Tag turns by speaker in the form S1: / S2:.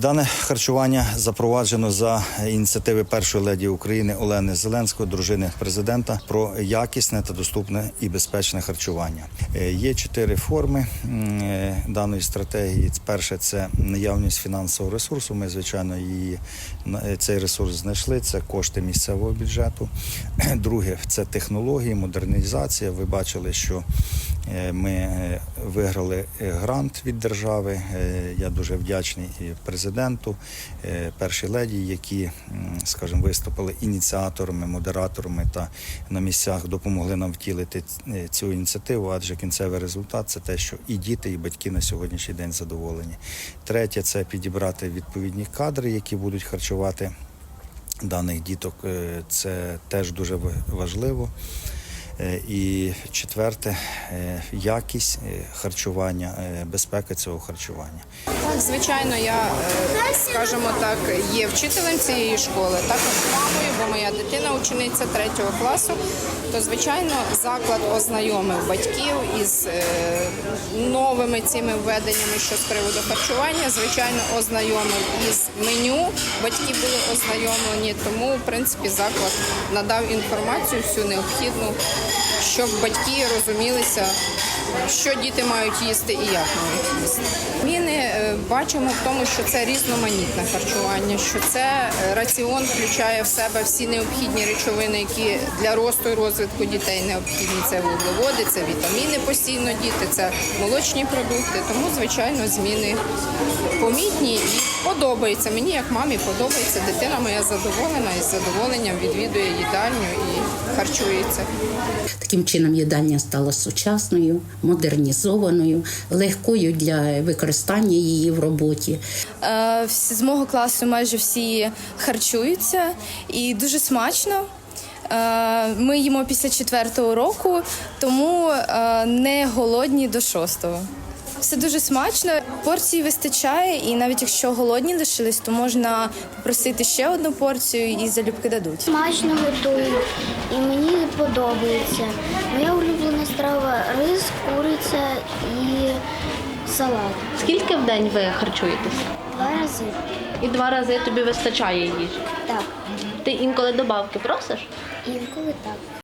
S1: Дане харчування запроваджено за ініціативи першої леді України Олени Зеленської, дружини президента, про якісне та доступне і безпечне харчування. Е, Є чотири форми е, даної стратегії. Перше це наявність фінансового ресурсу. Ми звичайно її е, цей ресурс знайшли. Це кошти місцевого бюджету. Друге це технології, модернізація. Ви бачили, що ми е, виграли е, грант від держави. Е, Я дуже вдячний президенту, е, першій леді, які, скажімо, виступили ініціаторами, модераторами та на місцях допомогли нам втілити е, цю ініціативу, адже кінцевий результат це те, що і діти, і батьки на сьогоднішній день задоволені. Третє це підібрати відповідні кадри, які будуть харчувати даних діток. Е, Це теж дуже ва- важливо. Е, І четверте е, якість е, харчування, безпека цього харчування.
S2: Так, звичайно, я, скажімо так, є вчителем цієї школи, також мамою, бо моя дитина учениця третього класу. То, звичайно, заклад ознайомив батьків із новими цими введеннями, що з приводу харчування. Звичайно, ознайомив із меню. Батьки були ознайомлені, тому в принципі заклад надав інформацію всю необхідну, щоб батьки розумілися, що діти мають їсти і як мають їсти. Зміни е, бачимо в тому, що це різноманітне харчування, що це е, раціон включає в себе всі необхідні речовини, які для росту і розвитку дітей необхідні. Це вуглеводи, це вітаміни постійно діти, це молочні продукти. Тому, звичайно, зміни помітні і подобається. Мені як мамі подобається. Дитина моя задоволена і з задоволенням відвідує їдальню і харчується.
S3: Таким чином їдальня стала сучасною, модернізованою, легкою для використання її в роботі.
S4: Е, З мого класу майже всі харчуються і дуже смачно. Е, Ми їмо після четвертого року, тому е, не голодні до шостого. Все дуже смачно, порції вистачає, і навіть якщо голодні лишились, то можна попросити ще одну порцію і залюбки дадуть.
S5: Смачно готують і мені подобається. Моя улюблена страва рис, куриця і салат.
S6: Скільки в день ви харчуєтесь?
S5: Два рази.
S6: І два рази тобі вистачає їжі.
S5: Так,
S6: Ти інколи добавки просиш?
S5: інколи так.